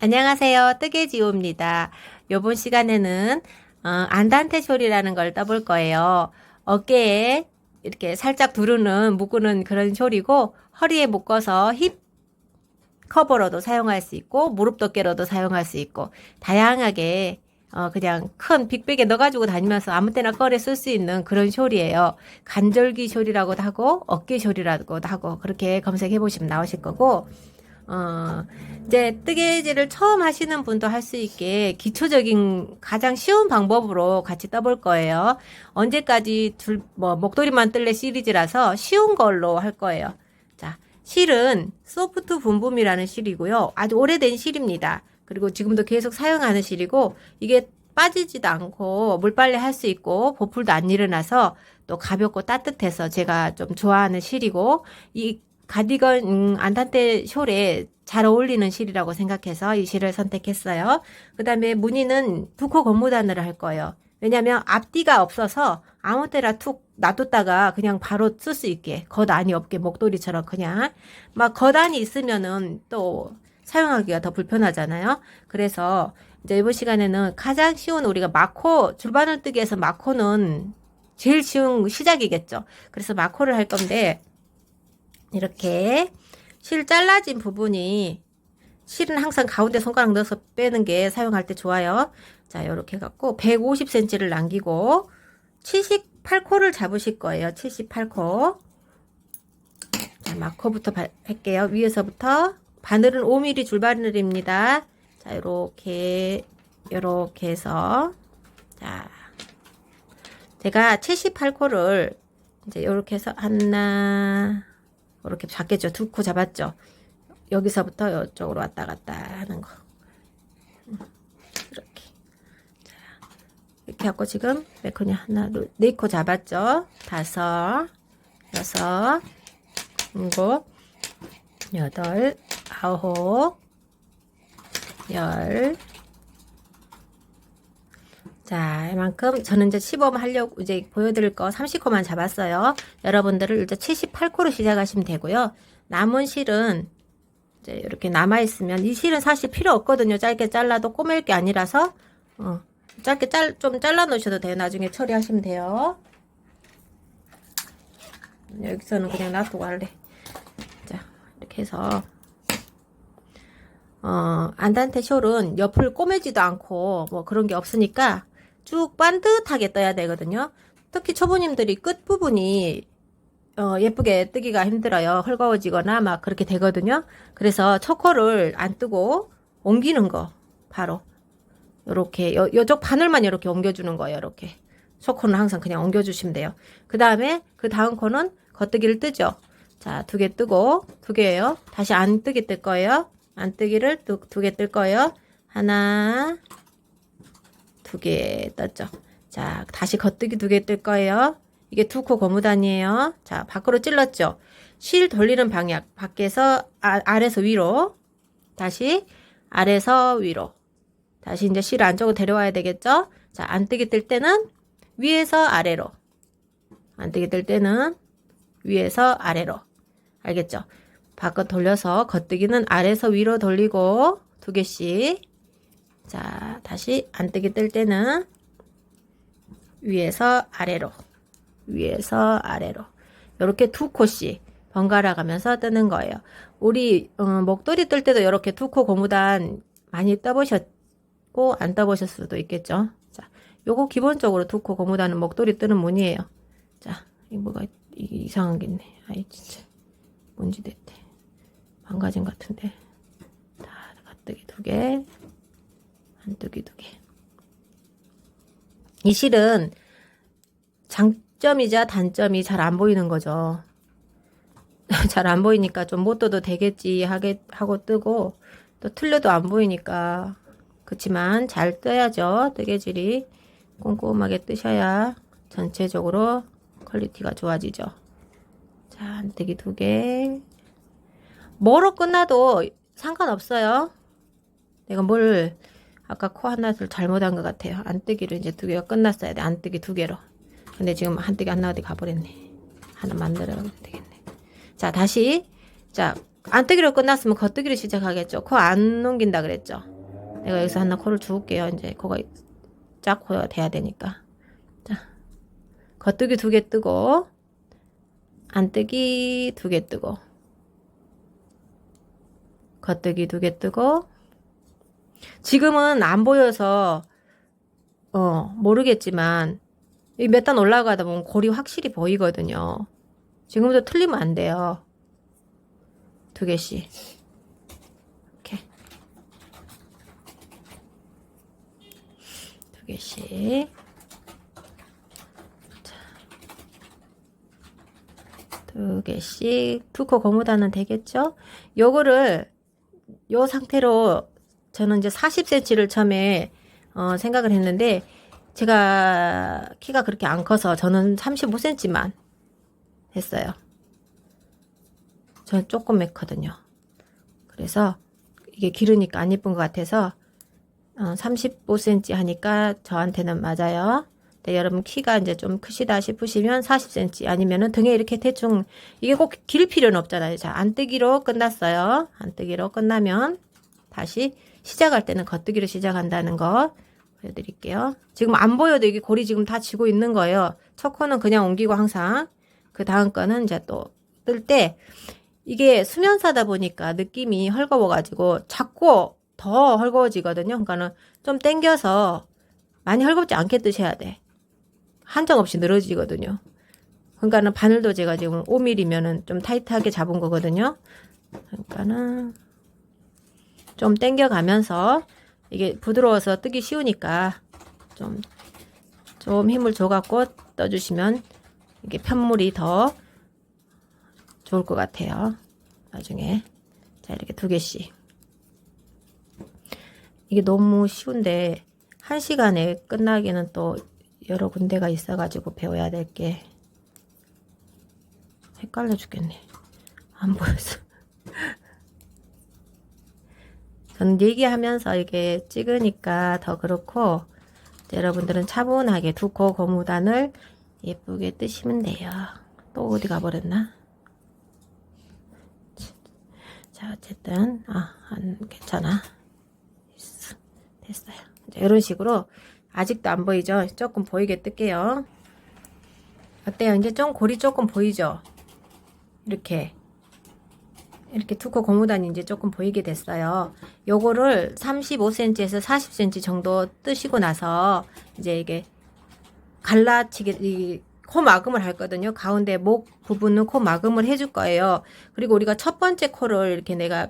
안녕하세요. 뜨개지호입니다. 요번 시간에는 어, 안단테 쇼리라는 걸 떠볼 거예요. 어깨에 이렇게 살짝 두르는 묶는 그런 쇼리고 허리에 묶어서 힙 커버로도 사용할 수 있고 무릎 덮개로도 사용할 수 있고 다양하게 어 그냥 큰 빅백에 넣어가지고 다니면서 아무 때나 꺼내 쓸 수 있는 그런 숄이에요. 간절기 숄이라고도 하고 어깨 숄이라고도 하고 그렇게 검색해 보시면 나오실 거고 어 이제 뜨개질을 처음 하시는 분도 할 수 있게 기초적인 가장 쉬운 방법으로 같이 떠볼 거예요. 언제까지 줄, 뭐, 목도리만 뜰래 시리즈라서 쉬운 걸로 할 거예요. 자, 실은 소프트 붐붐이라는 실이고요. 아주 오래된 실입니다. 그리고 지금도 계속 사용하는 실이고, 이게 빠지지도 않고 물빨래 할 수 있고, 보풀도 안 일어나서 또 가볍고 따뜻해서 제가 좀 좋아하는 실이고, 이 가디건 음, 안탄테 숄에 잘 어울리는 실이라고 생각해서 이 실을 선택했어요. 그 다음에 무늬는 두코 고무단으로 할 거예요. 왜냐면 앞뒤가 없어서 아무 때나 툭 놔뒀다가 그냥 바로 쓸 수 있게 겉안이 없게 목도리처럼 그냥 막 겉안이 있으면은 또 사용하기가 더 불편하잖아요. 그래서 이제 이번 시간에는 가장 쉬운 우리가 마코 줄바늘 뜨기에서 마코는 제일 쉬운 시작이겠죠. 그래서 마코를 할 건데 이렇게 실 잘라진 부분이 실은 항상 가운데 손가락 넣어서 빼는 게 사용할 때 좋아요. 자, 이렇게 해갖고 150cm를 남기고 78코를 잡으실 거예요. 78코. 자, 마코부터 바, 할게요. 위에서부터 바늘은 5mm 줄바늘입니다. 자, 요렇게 요렇게 해서 자, 제가 78코를 이제 요렇게 해서 하나 이렇게 잡겠죠. 두 코 잡았죠. 여기서부터 이쪽으로 왔다 갔다 하는 거. 이렇게. 자, 이렇게 하고 지금 몇 코냐? 하나, 둘, 네 코 잡았죠. 다섯, 여섯, 일곱, 여덟, 아홉, 열. 자, 이만큼 저는 이제 시범 하려고 이제 보여드릴 거 30코만 잡았어요. 여러분들은 일단 78코로 시작하시면 되고요. 남은 실은 이제 이렇게 남아 있으면 이 실은 사실 필요 없거든요. 짧게 잘라도 꼬맬 게 아니라서 어, 짧게 잘 좀 잘라 놓으셔도 돼요. 나중에 처리하시면 돼요. 여기서는 그냥 놔두고 할래. 자, 이렇게 해서 어, 안단테 숄은 옆을 꼬매지도 않고 뭐 그런 게 없으니까 쭉 반듯하게 떠야 되거든요. 특히 초보님들이 끝부분이 어, 예쁘게 뜨기가 힘들어요. 헐거워지거나 막 그렇게 되거든요. 그래서 초코를 안 뜨고 옮기는 거 바로 요렇게 요, 요쪽 바늘만 이렇게 옮겨주는 거예요. 이렇게 초코는 항상 그냥 옮겨주시면 돼요. 그 다음에 그 다음 코는 겉뜨기를 뜨죠. 자, 두 개 뜨고 두 개예요. 다시 안 뜨기 뜰 거예요. 안 뜨기를 두 개 뜰 거예요. 하나, 두 개 떴죠. 자, 다시 겉뜨기 두 개 뜰 거예요. 이게 두코 고무단이에요. 자, 밖으로 찔렀죠. 실 돌리는 방향. 밖에서 아, 아래서 위로. 다시 아래서 위로. 다시 이제 실 안쪽으로 데려와야 되겠죠? 자, 안뜨기 뜰 때는 위에서 아래로. 안뜨기 뜰 때는 위에서 아래로. 알겠죠? 바깥 돌려서 겉뜨기는 아래서 위로 돌리고 두 개씩. 자, 다시 안뜨기 뜰 때는 위에서 아래로. 위에서 아래로. 이렇게 두 코씩 번갈아 가면서 뜨는 거예요. 우리 어, 목도리 뜰 때도 이렇게 두 코 고무단 많이 떠보셨고 안 떠보셨을 수도 있겠죠. 자, 요거 기본적으로 두 코 고무단은 목도리 뜨는 무늬예요. 자, 이 뭐가 이, 이상한 게 있네. 아이 진짜 뭔지 됐대. 망가진 것 같은데. 자, 가뜨기 두 개, 한뜨기 두 개. 이 실은 장점이자 단점이 잘 안 보이는 거죠. 잘 안 보이니까 좀 못 떠도 되겠지 하게 하고 뜨고 또 틀려도 안 보이니까 그렇지만 잘 떠야죠. 뜨개질이 꼼꼼하게 뜨셔야 전체적으로 퀄리티가 좋아지죠. 자, 안뜨기 두 개. 뭐로 끝나도 상관없어요. 내가 뭘 아까 코 하나를 잘못한 것 같아요. 안뜨기로 이제 두 개가 끝났어야 돼. 안뜨기 두 개로. 근데 지금 한뜨기 안 나오게 가버렸네. 하나 만들어야 되겠네. 자, 다시. 자, 안뜨기로 끝났으면 겉뜨기를 시작하겠죠. 코 안 넘긴다 그랬죠. 내가 여기서 하나 코를 주울게요. 이제 코가 짝 코가 돼야 되니까. 자, 겉뜨기 두 개 뜨고 안뜨기 두 개 뜨고 겉뜨기 두 개 뜨고 지금은 안 보여서 어 모르겠지만 몇 단 올라가다 보면 골이 확실히 보이거든요. 지금부터 틀리면 안 돼요. 두 개씩. 이렇게. 두 개씩. 자. 두 개씩. 두코 고무단은 되겠죠? 요거를 요 상태로 저는 이제 40cm를 처음에 어, 생각을 했는데 제가 키가 그렇게 안 커서 저는 35cm만 했어요. 저는 조금 맸거든요. 그래서 이게 기르니까 안 예쁜 것 같아서 어, 35cm 하니까 저한테는 맞아요. 근데 여러분 키가 이제 좀 크시다 싶으시면 40cm 아니면은 등에 이렇게 대충 이게 꼭 길 필요는 없잖아요. 자, 안뜨기로 끝났어요. 안뜨기로 끝나면 다시 시작할 때는 겉뜨기로 시작한다는 거 보여드릴게요. 지금 안 보여도 이게 골이 지금 다 지고 있는 거예요. 첫 코는 그냥 옮기고 항상 그 다음 거는 이제 또 뜰 때 이게 수면사다 보니까 느낌이 헐거워가지고 자꾸 더 헐거워지거든요. 그러니까는 좀 당겨서 많이 헐겁지 않게 뜨셔야 돼. 한정 없이 늘어지거든요. 그러니까는 바늘도 제가 지금 5mm면은 좀 타이트하게 잡은 거거든요. 그러니까는 좀 당겨가면서 이게 부드러워서 뜨기 쉬우니까 좀, 좀 힘을 줘갖고 떠주시면 이게 편물이 더 좋을 것 같아요. 나중에. 자, 이렇게 두 개씩. 이게 너무 쉬운데, 한 시간에 끝나기는 또 여러 군데가 있어가지고 배워야 될 게 헷갈려 죽겠네. 안 보여서. 저는 얘기하면서 이게 찍으니까 더 그렇고 여러분들은 차분하게 두코 고무단을 예쁘게 뜨시면 돼요. 또 어디 가버렸나? 자 어쨌든 아, 안 괜찮아. 됐어. 됐어요. 이런 식으로 아직도 안 보이죠? 조금 보이게 뜰게요. 어때요? 이제 좀 골이 조금 보이죠? 이렇게 이렇게 투코 고무단이 이제 조금 보이게 됐어요. 요거를 35cm에서 40cm 정도 뜨시고 나서 이제 이게 갈라치기 이코 마금을 할 거든요. 가운데 목 부분은 코 마금을 해줄 거예요. 그리고 우리가 첫 번째 코를 이렇게 내가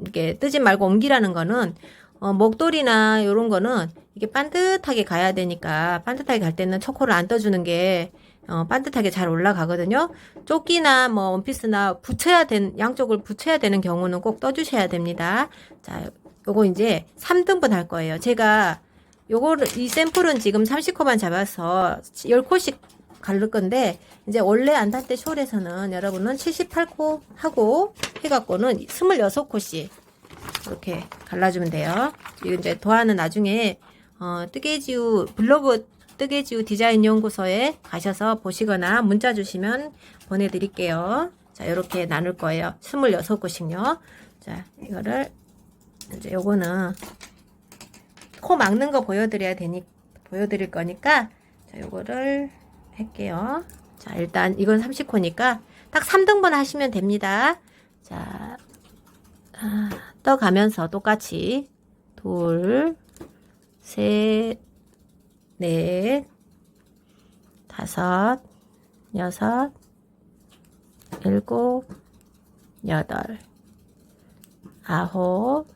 이렇게 뜨지 말고 옮기라는 거는 어, 목도리나 이런 거는 이게 반듯하게 가야 되니까 반듯하게 갈 때는 첫 코를 안 떠주는 게 어, 반듯하게 잘 올라가거든요. 조끼나 뭐 원피스나 붙여야 된 양쪽을 붙여야 되는 경우는 꼭 떠주셔야 됩니다. 자, 요거 이제 3등분 할 거예요. 제가 요거를 이 샘플은 지금 30코만 잡아서 10코씩 갈를 건데 이제 원래 안단테 숄에서는 여러분은 78코 하고 해갖고는 26코씩 이렇게 갈라주면 돼요. 이제 도안은 나중에 어, 뜨개지우 블로그 뜨개지우 디자인 연구소에 가셔서 보시거나 문자 주시면 보내드릴게요. 자, 이렇게 나눌 거예요. 26곳씩요. 자, 이거를, 이제 요거는 코 막는 거 보여드려야 되니, 보여드릴 거니까, 자, 요거를 할게요. 자, 일단 이건 30코니까 딱 3등분 하시면 됩니다. 자, 아, 떠가면서 똑같이 둘, 셋, 넷, 다섯, 여섯, 일곱, 여덟, 아홉,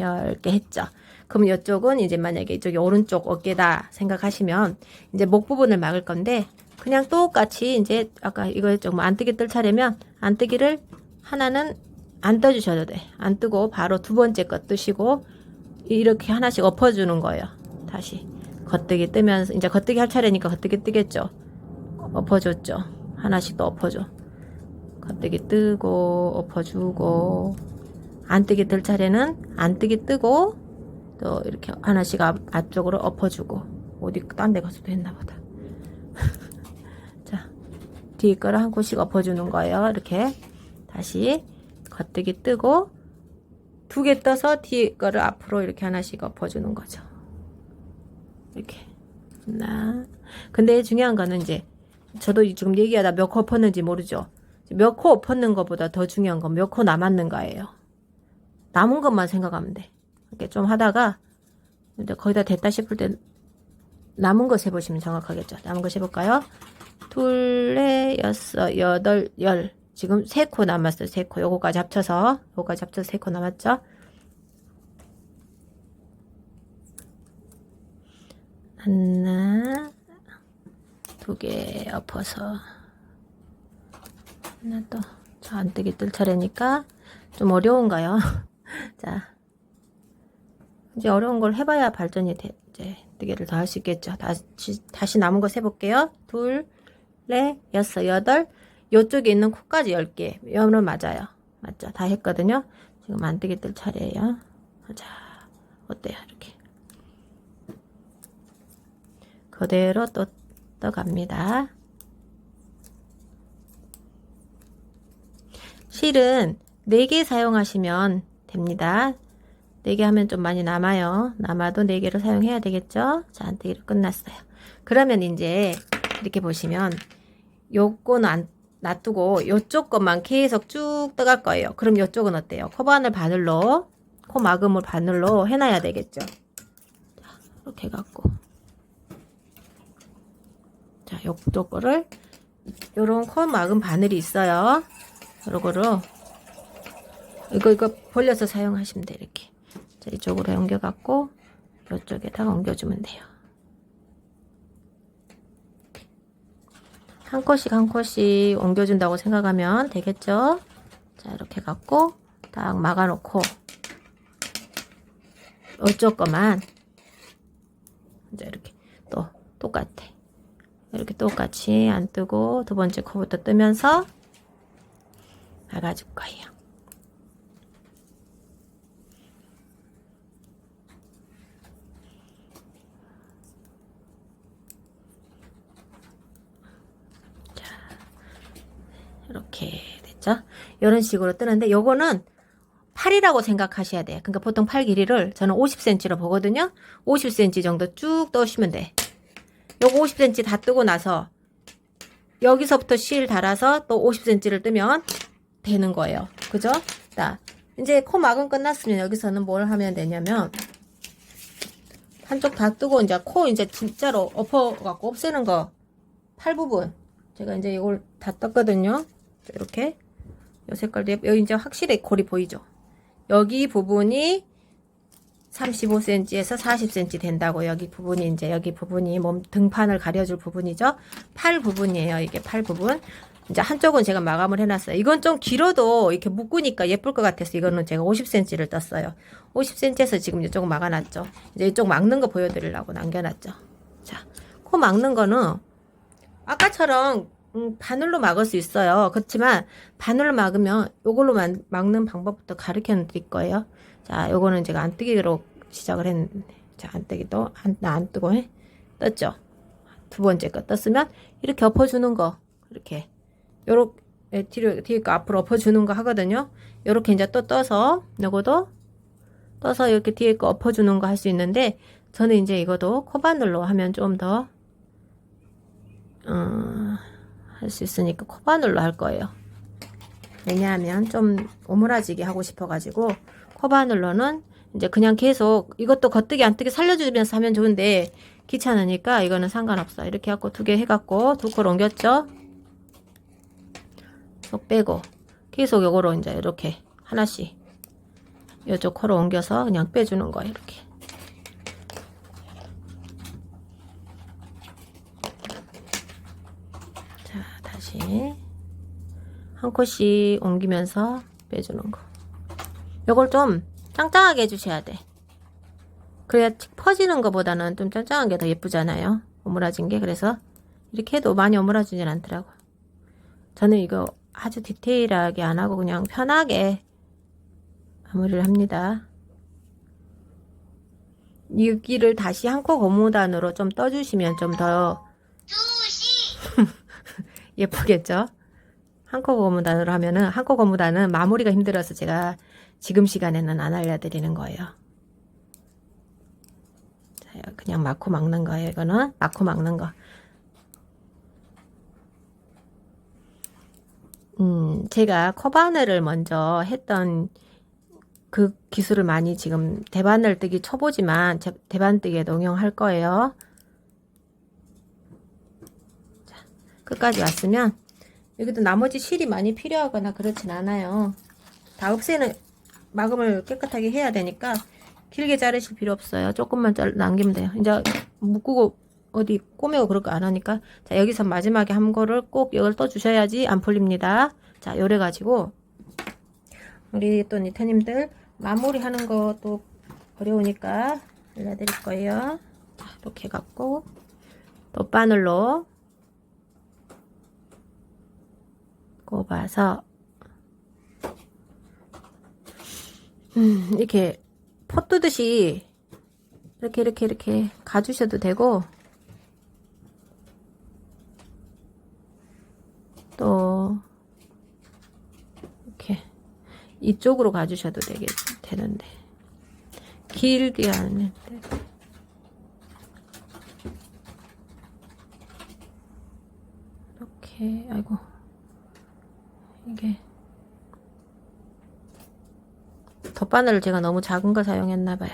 열 개 했죠. 그럼 이쪽은 이제 만약에 이쪽이 오른쪽 어깨다 생각하시면 이제 목 부분을 막을 건데 그냥 똑같이 이제 아까 이거 조금 안 뜨기 뜰 차례면 안 뜨기를 하나는 안 떠주셔도 돼. 안 뜨고 바로 두 번째 거 뜨시고 이렇게 하나씩 엎어주는 거예요. 다시 겉뜨기 뜨면서 이제 겉뜨기 할 차례니까 겉뜨기 뜨겠죠. 엎어줬죠. 하나씩 더 엎어줘. 겉뜨기 뜨고 엎어주고 안 뜨기 뜰 차례는 안 뜨기 뜨고 또 이렇게 하나씩 앞, 앞쪽으로 엎어주고 어디 딴 데 가서도 했나 보다. 자 뒤에 거를 한 코씩 엎어주는 거예요. 이렇게 다시 겉뜨기 뜨고 두 개 떠서 뒤에 거를 앞으로 이렇게 하나씩 엎어주는 거죠. 이렇게 하나. 근데 중요한 거는 이제 저도 지금 얘기하다 몇 코 엎었는지 모르죠. 몇 코 엎었는 것보다 더 중요한 건 몇 코 남았는가예요. 남은 것만 생각하면 돼. 이렇게 좀 하다가 근데 거의 다 됐다 싶을 때 남은 거 세보시면 정확하겠죠. 남은 거 세볼까요? 둘, 넷, 여섯, 여덟, 열. 지금 세 코 남았어요. 세 코. 요거까지 합쳐서 요거까지 합쳐서 세 코 남았죠. 하나, 두 개 엎어서 하나 또. 저 안뜨기 뜰 차례니까 좀 어려운가요? 자, 이제 어려운 걸 해봐야 발전이 돼. 이제 뜨개를 더 할 수 있겠죠. 다시 다시 남은 거 세볼게요. 둘, 넷, 여섯, 여덟. 요쪽에 있는 코까지 열 개. 면은 맞아요. 맞죠? 다 했거든요. 지금 안뜨기 뜰 차례예요. 자, 어때요? 이렇게 그대로 또 떠갑니다. 실은 4개 사용하시면 됩니다. 4개 하면 좀 많이 남아요. 남아도 4개를 사용해야 되겠죠? 자, 안뜨기로 끝났어요. 그러면 이제 이렇게 보시면 요거는 안 놔두고 요쪽 것만 계속 쭉 떠갈 거예요. 그럼 요쪽은 어때요? 코바늘 바늘로 코 막음을 바늘로 해놔야 되겠죠? 자, 이렇게 해갖고 자, 요쪽 거를 요런 코 막음 바늘이 있어요. 요거로 이거 이거 벌려서 사용하시면 돼 이렇게. 자, 이쪽으로 옮겨 갖고 이쪽에다가 옮겨 주면 돼요. 한 컷씩 한 컷씩 옮겨 준다고 생각하면 되겠죠? 자, 이렇게 갖고 딱 막아 놓고 이쪽 거만 이제 이렇게 또 똑같아. 이렇게 똑같이 안 뜨고 두 번째 코부터 뜨면서 막아줄 거예요. 이렇게 됐죠? 이런 식으로 뜨는데 요거는 팔이라고 생각하셔야 돼요. 그러니까 보통 팔 길이를 저는 50cm로 보거든요. 50cm 정도 쭉 떠시면 돼. 요거 50cm 다 뜨고 나서 여기서부터 실 달아서 또 50cm를 뜨면 되는 거예요. 그죠? 자, 이제 코 막은 끝났으면 여기서는 뭘 하면 되냐면 한쪽 다 뜨고 이제 코 이제 진짜로 엎어갖고 없애는 거 팔 부분 제가 이제 이걸 다 떴거든요. 이렇게 요 색깔도 여기 이제 확실히 골이 보이죠. 여기 부분이 35cm에서 40cm 된다고 여기 부분이 이제 여기 부분이 몸 등판을 가려줄 부분이죠. 팔 부분이에요. 이게 팔 부분. 이제 한쪽은 제가 마감을 해놨어요. 이건 좀 길어도 이렇게 묶으니까 예쁠 것 같아서 이거는 제가 50cm를 떴어요. 50cm에서 지금 이쪽 막아놨죠. 이제 이쪽 막는 거 보여드리려고 남겨놨죠. 자, 코 막는 거는 아까처럼 음, 바늘로 막을 수 있어요. 그렇지만 바늘로 막으면 이걸로 만- 막는 방법부터 가르쳐 드릴 거예요. 자, 요거는 제가 안 뜨기로 시작을 했는데 자, 안 뜨기도 안, 나안 뜨고 해. 떴죠. 두 번째 거 떴으면 이렇게 엎어주는 거 이렇게 요렇게 예, 뒤로 거 앞으로 엎어주는 거 하거든요. 요렇게 이제 또 떠서 요거도 떠서 이렇게 뒤에 거 엎어주는 거 할 수 있는데 저는 이제 이것도 코바늘로 하면 좀더 어, 할수 있으니까 코바늘로 할 거예요. 왜냐하면 좀 오므라지게 하고 싶어가지고 코바늘로는 이제 그냥 계속 이것도 겉뜨기 안 뜨기 살려주면서 하면 좋은데 귀찮으니까 이거는 상관없어. 이렇게 해갖고 두 개 해갖고 두콜 옮겼죠? 속 빼고 계속 요거로 이제 이렇게 하나씩 요쪽 코로 옮겨서 그냥 빼주는 거예요. 이렇게. 자, 다시 한 컷씩 옮기면서 빼주는 거. 요걸 좀 짱짱하게 해주셔야 돼. 그래야 틱 퍼지는 것보다는 좀 짱짱한 게 더 예쁘잖아요. 오므라진 게. 그래서 이렇게 해도 많이 오므라지진 않더라고. 저는 이거 아주 디테일하게 안 하고 그냥 편하게 마무리를 합니다. 여기를 다시 한코 고무단으로 좀 떠주시면 좀 더 예쁘겠죠? 한코 고무단으로 하면은 한코 고무단은 마무리가 힘들어서 제가 지금 시간에는 안 알려드리는 거예요. 자, 그냥 막고 막는 거예요. 이거는 막고 막는 거. 음, 제가 커바늘을 먼저 했던 그 기술을 많이 지금 대바늘 뜨기 초보지만 제- 대바늘 뜨기에도 응용할 거예요. 자, 끝까지 왔으면 여기도 나머지 실이 많이 필요하거나 그렇진 않아요. 다 없애는 마감을 깨끗하게 해야 되니까 길게 자르실 필요 없어요. 조금만 잘 남기면 돼요. 이제 묶고 어디 꼬매고 그럴 거 안 하니까 자 여기서 마지막에 한 거를 꼭 이걸 또 주셔야지 안 풀립니다. 자 요래 가지고 우리 또 니타님들 마무리하는 것도 어려우니까 알려드릴 거예요. 자, 이렇게 갖고 돗바늘로 꼽아서 음, 이렇게 포 뜨듯이 이렇게 이렇게 이렇게 가주셔도 되고 또 이렇게 이쪽으로 가주셔도 되게 되는데 길게 하는데. 이렇게 아이고 이게 덧바늘을 제가 너무 작은 거 사용했나 봐요.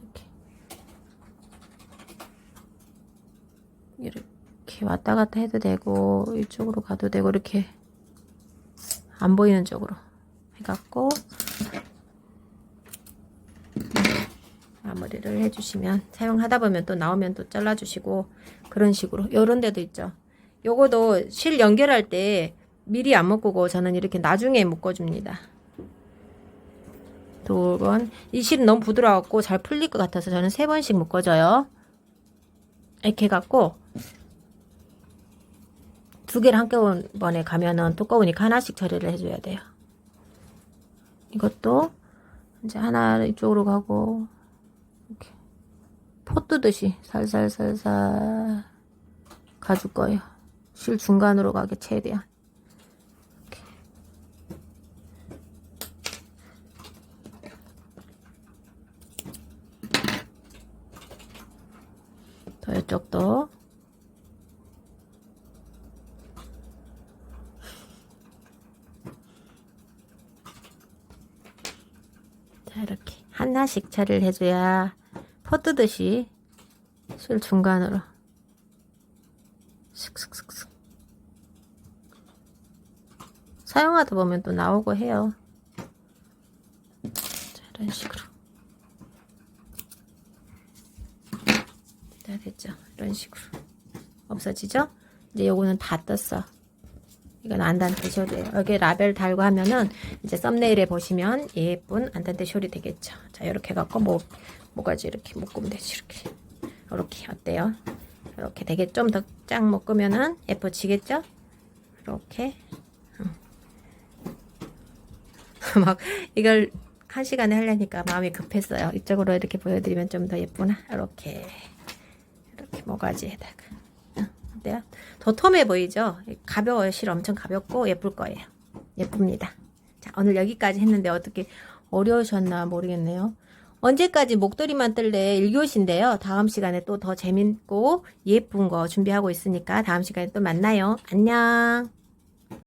이렇게. 이렇게 왔다 갔다 해도 되고 이쪽으로 가도 되고 이렇게 안 보이는 쪽으로 해갖고 마무리를 해주시면 사용하다 보면 또 나오면 또 잘라주시고 그런 식으로. 요런 데도 있죠. 요거도 실 연결할 때 미리 안 묶고 저는 이렇게 나중에 묶어줍니다 두 번 이 실은 너무 부드러웠고 잘 풀릴 것 같아서 저는 세 번씩 묶어줘요 이렇게 해갖고 두 개를 한꺼번에 가면은 두꺼우니까 하나씩 처리를 해줘야 돼요. 이것도 이제 하나 이쪽으로 가고 이렇게 포 뜨듯이 살살살살 가줄 거예요. 실 중간으로 가게 최대한. 이렇게. 더 이쪽도 자 이렇게 하나씩 처리를 해줘야 포 뜨듯이 실 중간으로. 슥슥슥슥. 사용하다 보면 또 나오고 해요. 자 이런 식으로. 자 됐죠. 이런 식으로. 없어지죠? 이제 요거는 다 떴어 이건 안단테 숄이에요. 여기 라벨 달고 하면은 이제 썸네일에 보시면 예쁜 안단테 숄이 되겠죠. 자, 이렇게 갖고 뭐 뭐가지 이렇게 묶으면 되지 이렇게. 이렇게 어때요? 이렇게 되게 좀 더 쫙 묶으면은 예뻐지겠죠? 이렇게. 응. 막 이걸 한 시간에 하려니까 마음이 급했어요. 이쪽으로 이렇게 보여드리면 좀 더 예쁘나? 이렇게 이렇게 모가지에다가. 어때요? 도톰해 보이죠? 가벼워요. 실 엄청 가볍고 예쁠 거예요. 예쁩니다. 자, 오늘 여기까지 했는데 어떻게 어려우셨나 모르겠네요. 언제까지 목도리만 뜰래 1교시인데요. 다음 시간에 또 더 재밌고 예쁜 거 준비하고 있으니까 다음 시간에 또 만나요. 안녕.